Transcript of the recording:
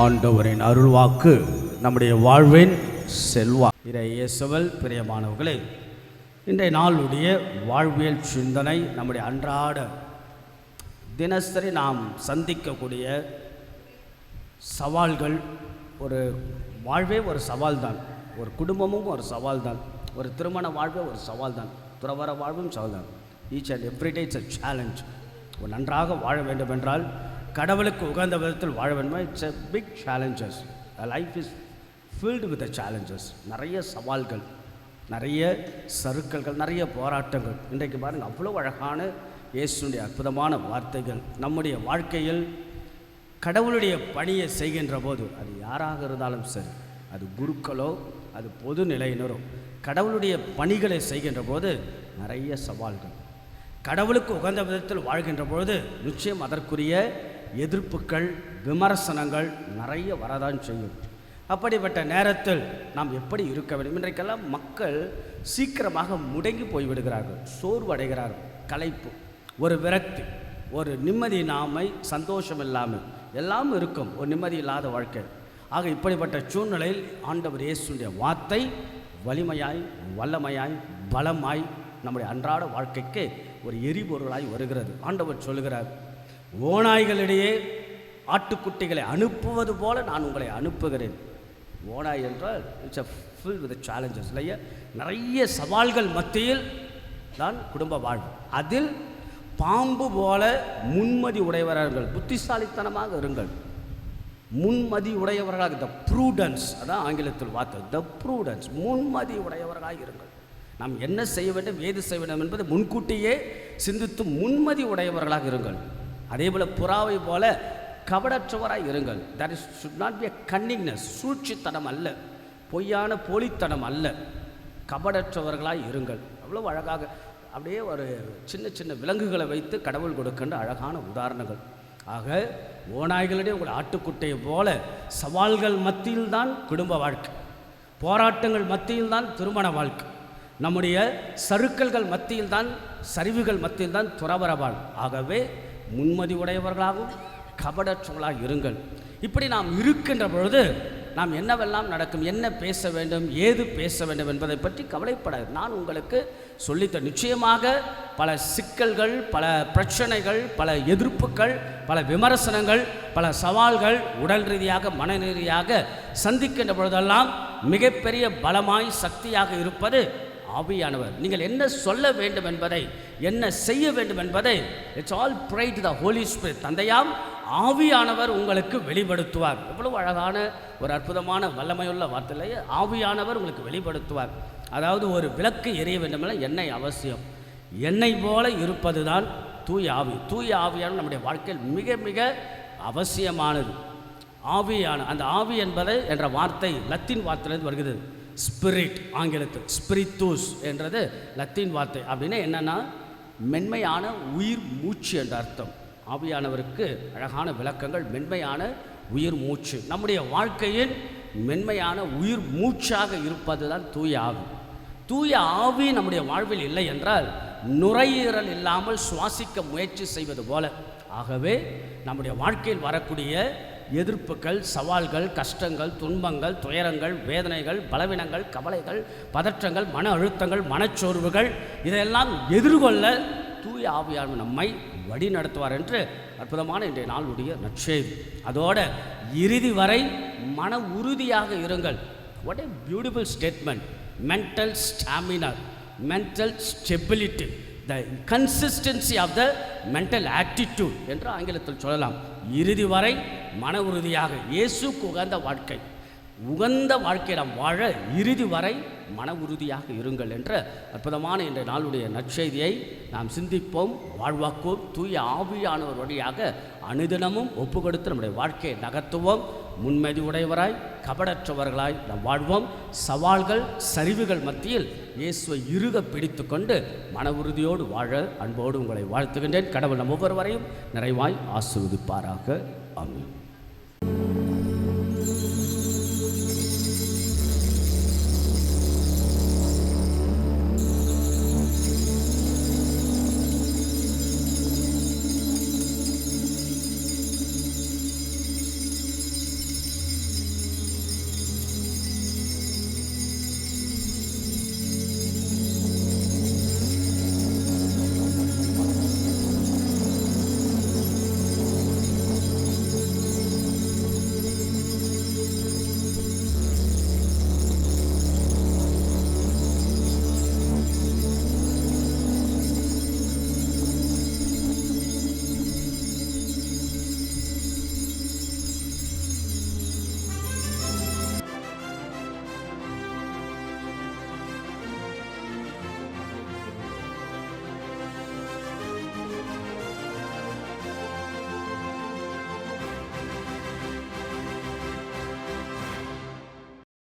ஆண்டவரின் அருள்வாக்கு நம்முடைய வாழ்வின் செல்வா. இறை இயேசுவல் பிரியமானவர்களே இன்றைய நாளுடைய வாழ்வியல் சிந்தனை நம்முடைய அன்றாட தினசரி நாம் சந்திக்கக்கூடிய சவால்கள் ஒரு வாழ்வே ஒரு சவால் தான் ஒரு குடும்பமும் ஒரு சவால் தான் ஒரு திருமண வாழ்வே ஒரு சவால் தான் துறவர வாழ்வும் சவால் தான் each and everyday it's a challenge ஒரு நன்றாக வாழ வேண்டும் என்றால் கடவுளுக்கு உகந்த விதத்தில் வாழ வேண்டுமா? It's a big challenges life is filled with challenges நிறைய சவால்கள் நிறைய சறுக்கல்கள் நிறைய போராட்டங்கள். இன்றைக்கு பாருங்கள் அவ்வளோ அழகான இயேசுடைய அற்புதமான வார்த்தைகள். நம்முடைய வாழ்க்கையில் கடவுளுடைய பணியை செய்கின்ற போது அது யாராக இருந்தாலும் சரி அது குருக்களோ அது பொது நிலையினரோ கடவுளுடைய பணிகளை செய்கின்ற போது நிறைய சவால்கள். கடவுளுக்கு உகந்த விதத்தில் வாழ்கின்ற பொழுது நிச்சயம் அதற்குரிய எதிர்ப்புகள் விமர்சனங்கள் நிறைய வரதான் செய்யும். அப்படிப்பட்ட நேரத்தில் நாம் எப்படி இருக்க வேண்டும்? இன்றைக்கெல்லாம் மக்கள் சீக்கிரமாக முடங்கி போய்விடுகிறார்கள் சோர்வடைகிறார்கள். களைப்பு ஒரு விரக்தி ஒரு நிம்மதி இல்லாமை சந்தோஷம் இல்லாமல் எல்லாம் இருக்கும். ஒரு நிம்மதி இல்லாத வாழ்க்கை. ஆக இப்படிப்பட்ட சூழ்நிலையில் ஆண்டவர் இயேசுடைய வார்த்தை வலிமையாய் வல்லமையாய் பலமாய் நம்முடைய அன்றாட வாழ்க்கைக்கு ஒரு எரிபொருளாய் வருகிறது. ஆண்டவர் சொல்கிறார் ஓநாய்களிடையே ஆட்டுக்குட்டிகளை அனுப்புவது போல நான் உங்களை அனுப்புகிறேன். ஓனாய் என்றால் it's a full with challenges இல்லையா? நிறைய சவால்கள் மத்தியில் தான் குடும்ப வாழ்வு. அதில் பாம்பு போல முன்மதி உடையவர்கள் புத்திசாலித்தனமாக இருங்கள். முன்மதி உடையவர்களாக த ப்ரூடன்ஸ் அதான் ஆங்கிலத்தில் வார்த்தை த ப்ரூடன்ஸ் முன்மதி உடையவர்களாக இருங்கள். நாம் என்ன செய்ய வேண்டும் ஏது செய்ய வேண்டும் என்பதை முன்கூட்டியே சிந்தித்து முன்மதி உடையவர்களாக இருங்கள். அதே போல் புறாவை போல கபடற்றவராக இருங்கள். That is should not be a cunningness சூழ்ச்சித்தனம் அல்ல. பொய்யான போலித்தனம் அல்ல. கபடற்றவர்களாக இருங்கள். அவ்வளோ அழகாக அப்படியே ஒரு சின்ன சின்ன விலங்குகளை வைத்து கடவுள் கொடுக்கின்ற அழகான உதாரணங்கள். ஆக ஓநாய்களிடையே உங்கள் ஆட்டுக்குட்டையை போல சவால்கள் மத்தியில்தான் குடும்ப வாழ்க்கை. போராட்டங்கள் மத்தியில்தான் திருமண வாழ்க்கை. நம்முடைய சருக்கல்கள் மத்தியில்தான் சரிவுகள் மத்தியில்தான் துறவர வாழ். ஆகவே முன்மதி உடையவர்களாகவும் கபடற்றவர்களாக இருங்கள். இப்படி நாம் இருக்கின்ற பொழுது நாம் என்னவெல்லாம் நடக்கும் என்ன பேச வேண்டும் ஏது பேச வேண்டும் என்பதை பற்றி கவலைப்பட நான் உங்களுக்கு சொல்லித்த நிச்சயமாக பல சிக்கல்கள் பல பிரச்சனைகள் பல எதிர்ப்புகள் பல விமர்சனங்கள் பல சவால்கள் உடல் ரீதியாக மன ரீதியாக சந்திக்கின்ற பொழுதெல்லாம் மிகப்பெரிய பலமாய் சக்தியாக இருப்பது ஆவியானவர். நீங்கள் என்ன சொல்ல வேண்டும் என்பதை என்ன செய்ய வேண்டும் என்பதை it's all bright the Holy Spirit தந்தையாம் ஆவியானவர் உங்களுக்கு வெளிப்படுத்துவார். எவ்வளவு அழகான ஒரு அற்புதமான வல்லமையுள்ள வார்த்தையிலேயே ஆவியானவர் உங்களுக்கு வெளிப்படுத்துவார். அதாவது ஒரு விளக்கு எரிய வேண்டுமெல்லாம் எண்ணெய் அவசியம். எண்ணெய் போல இருப்பது தான் தூய ஆவி. தூய ஆவியான நம்முடைய வாழ்க்கையில் மிக மிக அவசியமானது. ஆவியான அந்த ஆவி என்பதை என்ற வார்த்தை லத்தீன் வார்த்தையிலிருந்து வருகிறது. ஸ்பிரிட் ஆங்கிலத்தில் ஸ்பிரித்தூஸ் என்றது லத்தீன் வார்த்தை. அப்படின்னா என்னென்னா மென்மையான உயிர் மூச்சு என்ற அர்த்தம். ஆவியானவருக்கு அழகான விளக்கங்கள் மென்மையான உயிர் மூச்சு. நம்முடைய வாழ்க்கையில் மென்மையான உயிர் மூச்சாக இருப்பது தான் தூய ஆவி. தூய ஆவி நம்முடைய வாழ்வில் இல்லை என்றால் நுரையீரல் இல்லாமல் சுவாசிக்க முயற்சி செய்வது போல. ஆகவே நம்முடைய வாழ்க்கையில் வரக்கூடிய எதிர்ப்புகள் சவால்கள் கஷ்டங்கள் துன்பங்கள் துயரங்கள் வேதனைகள் பலவீனங்கள் கவலைகள் பதற்றங்கள் மன அழுத்தங்கள் மனச்சோர்வுகள் இதையெல்லாம் எதிர்கொள்ள தூய ஆவியான நம்மை வழி நடத்துவார் என்று அற்புதமான இன்றைய நாளுடைய நற்செய்தி. அதோட இறுதி வரை மன உறுதியாக இருங்கள். What a beautiful statement mental stamina mental stability the consistency of the mental attitude என்று ஆங்கிலத்தில் சொல்லலாம். இறுதி வரை மன உறுதியாக இயேசுக்கு உகந்த வாழ்க்கை. உகந்த வாழ்க்கையை நாம் வாழ இறுதி வரை மன உறுதியாக இருங்கள் என்ற அற்புதமான இன்றைய நாளுடைய நற்செய்தியை நாம் சிந்திப்போம் வாழ்வாக்குவோம் தூய ஆவியானவர் வழியாக அனுதினமும் ஒப்பு கொடுத்து நம்முடைய வாழ்க்கையை நகர்த்துவோம். முன்மதி உடையவராய் கபடற்றவர்களாய் நாம் வாழ்வோம். சவால்கள் சரிவுகள் மத்தியில் இயேசுவை இறுக பிடித்து கொண்டு மன உறுதியோடு வாழ அன்போடு உங்களை வாழ்த்துகின்றேன். கடவுள் நம் ஒவ்வொருவரையும் நிறைவாய் ஆசிர்வதிப்பாராக. ஆமென்.